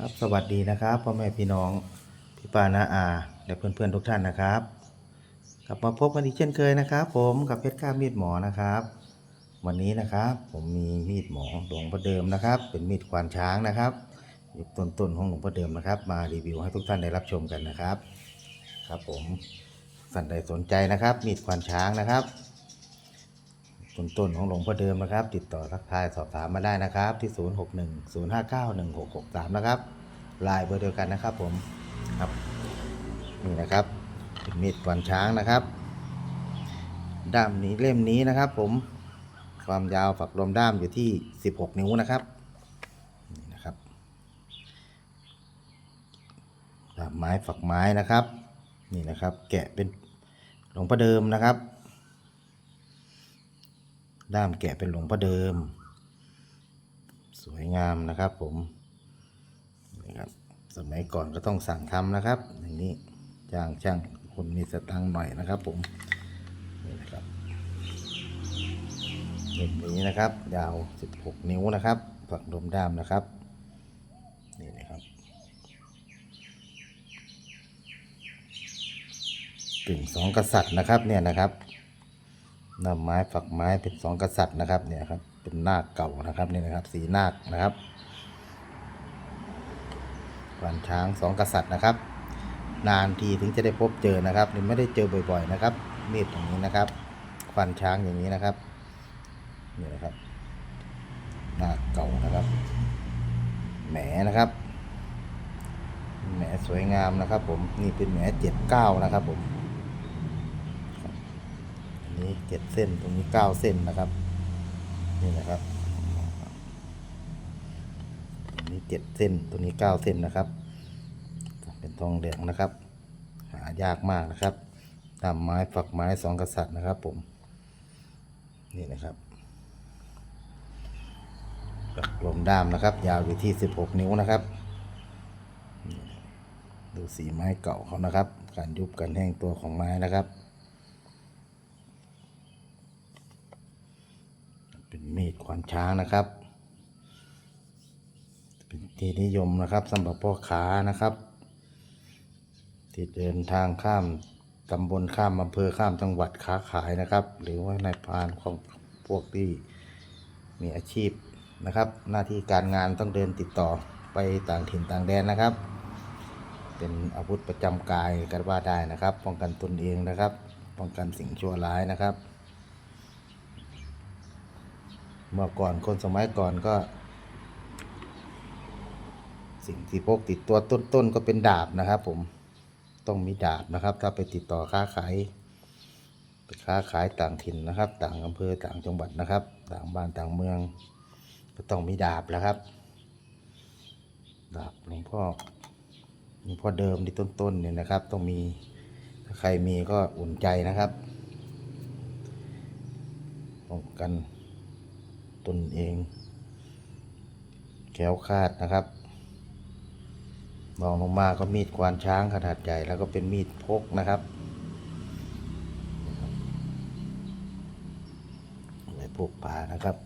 ครับสวัสดีนะครับพ่อแม่พี่น้องพี่ปานาอาและเพื่อนๆทุกท่านนะครับ กลับมาพบกันอีกเช่นเคยนะครับ ผมกับเพชรก้ามีดหมอนะครับ วันนี้นะครับ ผมมีมีดหมอหลวงพ่อเดิมนะครับ เป็นมีดควานช้างนะครับยุคต้นๆของหลวงพ่อเดิมนะครับ มารีวิวให้ทุกท่านได้รับชมกันนะครับ ครับผมท่านใดสนใจนะครับ มีดควานช้างนะครับ ต้นของหลวงพ่อเดิมนะครับ ติดต่อทักทายสอบถามมาได้นะครับ ที่ 0610591663 นะครับลน์เบอร์เดียวกันนะครับผมครับนี่นะครับเป็นมีดกวนช้างนะครับ ด้ามนี้เล่มนี้นะครับ ผมความยาวฝักลมด้ามอยู่ที่ 16 นิ้วนะครับนี่นะครับด้ามไม้ฝักไม้นะครับ นี่นะครับ แกะเป็นหลวงพ่อเดิมนะครับ ด้ามแกะเป็นหลวงพ่อเดิม สวยงามนะครับผมนะครับสมัยก่อนก็ต้องสั่งทำนะครับ อย่างนี้จ้างช่างคนมีสตังค์หน่อยนะครับผมนี่นะครับเล่มนี้นะครับ ยาว 16 นิ้วนะครับฝักลมด้ามนะครับนี่นะครับกึ่งสองกษัตริย์นะครับเนี่ยนะครับ นำไม้ฝักไม้เป็นสองกษัตริย์นะครับเนี่ยครับเป็นนาคเก่านะครับนี่นะครับ สีนาคนะครับวันช้างสองกษัตริย์นะครับ นานทีถึงจะได้พบเจอนะครับนี่ไม่ได้เจอบ่อย ๆ นะครับมีดอย่างนี้นะครับควันช้างอย่างนี้นะครับนี่นะครับนาคเก่านะครับแหมนะครับแหมสวยงามนะครับ ผมนี่เป็นแหมเจ็ดเก้านะครับผม นี้เจ็ดเส้นตรงนี้เก้าเส้นนะครับ นี่นะครับตรงนี้เจ็ดเส้นตรงนี้เก้าเส้นนะครับ เป็นทองเหลืองนะครับ หายากมากนะครับตามไม้ฝักไม้สองกษัตริย์นะครับ ผม นี่นะครับปักลมด้ามนะครับ ยาวอยู่ที่สิบหกนิ้วนะครับ ดูสีไม้เก่าเขานะครับ การยุบการแห้งตัวของไม้นะครับ เป็น มีดขวานช้างนะครับ เป็นที่นิยมนะครับสำหรับพ่อค้านะครับ ที่เดินทางข้ามตำบลข้ามอำเภอข้ามจังหวัดค้าขายนะครับ หรือว่าในพานของพวกที่มีอาชีพนะครับ หน้าที่การงานต้องเดินติดต่อไปต่างถิ่นต่างแดนนะครับ เป็นอาวุธประจำกายกันว่าได้นะครับ ป้องกันตนเองนะครับ ป้องกันสิ่งชั่วร้ายนะครับ เมื่อก่อนคนสมัยก่อนก็ สิ่งที่พกติดตัวต้นๆก็เป็นดาบนะครับ ผมต้องมีดาบนะครับ ถ้าไปติดต่อค้าขายไปค้าขายต่างถิ่นนะครับ ต่างอำเภอต่างจังหวัดนะครับ ต่างบ้านต่างเมือง ก็ต้องมีดาบแล้วครับ ดาบหลวงพ่อหลวงพ่อเดิมที่ต้นๆเนี่ยนะครับ ต้องมีถ้าใครมีก็อุ่นใจนะครับป้องกัน ตนเองแก้วคลาดนะครับลองลงมาก็มีดควานช้างขนาดใหญ่แล้วก็เป็นมีดพกนะครับไว้พกพานะครับ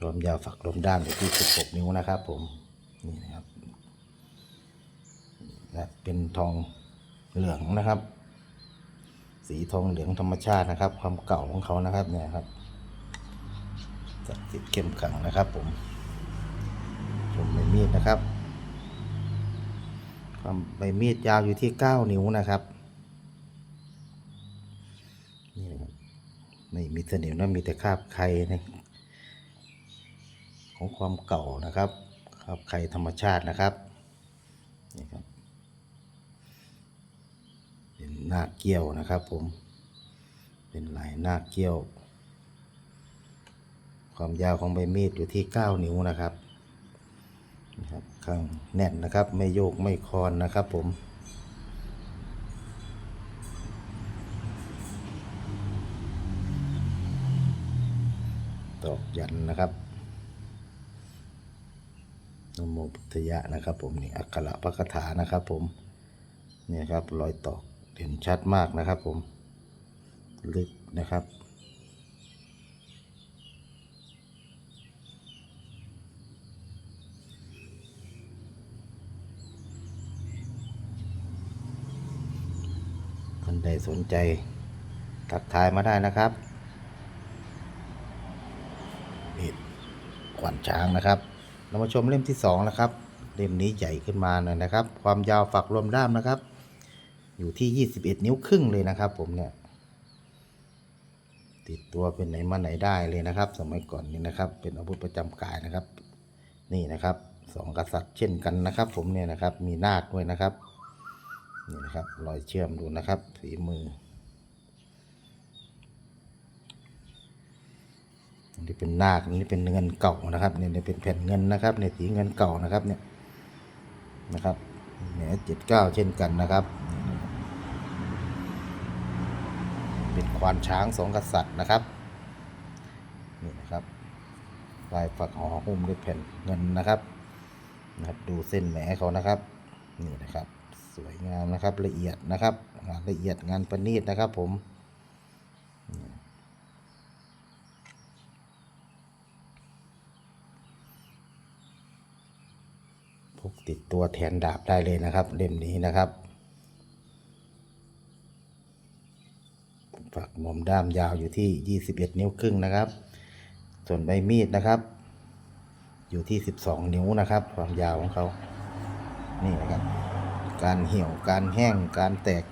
รวมยาวฝักลมด้านอยู่ที่ 16 นิ้วนะครับผม นี่นะครับและเป็นทอง เหลืองนะครับ สีทองเหลืองธรรมชาตินะครับ ความเก่าของเขานะครับเนี่ยครับจัดติดเข้มขังนะครับ ผมชมใบมีดนะครับ ความใบมีดยาวอยู่ที่เก้านิ้วนะครับนี่นะครับไม่มีเสนิมนะมีแต่คราบไข่นะของความเก่านะครับคราบไข่ธรรมชาตินะครับนี่ครับ เป็ นาคเกี้ยวนะครับผม เป็นลายนาคเกี้ยว ความยาวของใบมีดอยู่ที่ 9 นิ้วนะครับนะครับข้างแน่นนะครับ ไม่โยกไม่คลอนนะครับผมตอกยันนะครับนโมพุทธยะนะครับผมนี่อักขระพระคาถานะครับผมเนี่ยครับรอยตอก เห็นชัดมากนะครับผม ลึกนะครับ คนใดสนใจ ทักทายมาได้นะครับเห็ดขวัญช้างนะครับ เรามาชมเล่มที่สองนะครับ เล่มนี้ใหญ่ขึ้นมาหน่อยนะครับ ความยาวฝักรวมด้ามนะครับ อยู่ที่ 21 นิ้วครึ่งเลยนะครับผมเนี่ย ติดตัวเป็นไหนมาไหนได้เลยนะครับ สมัยก่อนนี่นะครับ เป็นอาวุธประจำกายนะครับ นี่นะครับสองกษัตริย์เช่นกันนะครับ ผมเนี่ยนะครับ มีนาคด้วยนะครับ นี่นะครับ รอยเชื่อมดูนะครับฝีมืออันนี้เป็นนาคอันนี้เป็นเงินเก่านะครับเนี่ยเนี่ยเป็นแผ่นเงินนะครับเนี่ยสีเงินเก่านะครับเนี่ยนะครับเนี่ยเจ็ดเก้าเช่นกันนะครับนี่นะครับ เป็นควานช้างสองกษัตริย์นะครับนี่นะครับลายฝักห่อหุ้มด้วยแผ่นเงินนะครับนะครับ ดูเส้นแหมเขานะครับนี่นะครับ สวยงามนะครับละเอียดนะครับงานละเอียดงานประณีตนะครับผมพกติดตัวแทนดาบได้เลยนะครับ เล่มนี้นะครับ ฝักมอมด้ามยาวอยู่ที่ 21 นิ้วครึ่งนะครับ ส่วนใบมีดนะครับ อยู่ที่ 12 นิ้วนะครับความยาวของเขานี่นะครับ การเหี่ยวการแห้งการแตก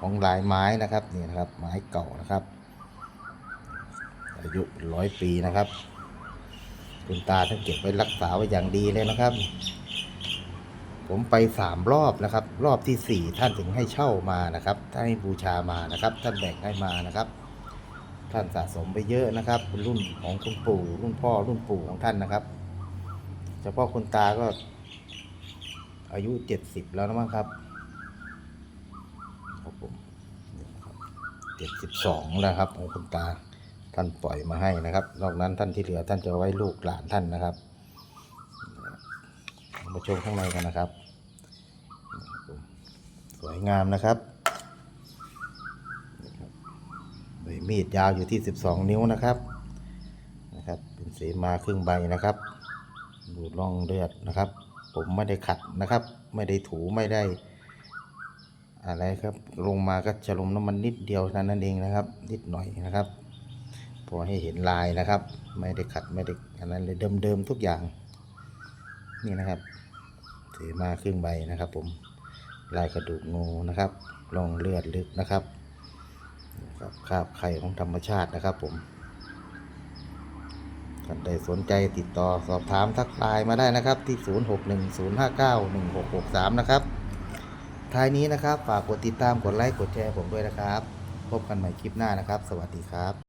ของลายไม้นะครับนี่นะครับไม้เก่านะครับ อายุร้อยปีนะครับ คุณตาท่านเก็บไว้รักษาไว้อย่างดีเลยนะครับ ผมไปสามรอบนะครับ รอบที่สี่ท่านถึงให้เช่ามานะครับท่านให้บูชามานะครับ ท่านแบ่งให้มานะครับ ท่านสะสมไปเยอะนะครับเป็นรุ่นของคุณปู่รุ่นพ่อรุ่นปู่ของท่านนะครับ เฉพาะคุณตาก็ อายุเจ็ดสิบแล้วนะมั้งครับครับผมเจ็ดสิบสองแล้วครับของคุณตาท่านปล่อยมาให้นะครับ นอกนั้นท่านที่เหลือท่านจะไว้ลูกหลานท่านนะครับ มาชมข้างในกันนะครับ สวยงามนะครับใบมีดยาวอยู่ที่ 12 นิ้วนะครับนะครับ เป็นเสมาครึ่งใบนะครับ ดูร่องเลือดนะครับ ผมไม่ได้ขัดนะครับ ไม่ได้ถูไม่ได้ อะไรครับ ลงมาก็จะลงน้ำมันนิดเดียวเท่านั้นเองนะครับ นิดหน่อยนะครับพอให้เห็นลายนะครับ ไม่ได้ขัดไม่ได้อันนั้นเลยเดิมๆทุกอย่าง นี่นะครับเสมาครึ่งใบนะครับผม ลายกระดูกงูนะครับรองเลือดลึกนะครับครับคาบไข่ของธรรมชาตินะครับผมท่านใดสนใจติดต่อสอบถามทักไลน์มาได้นะครับที่ 0610591663 นะครับ ท้ายนี้นะครับ ฝากกดติดตามกดไลค์กดแชร์ผมด้วยนะครับ พบกันใหม่คลิปหน้านะครับ สวัสดีครับ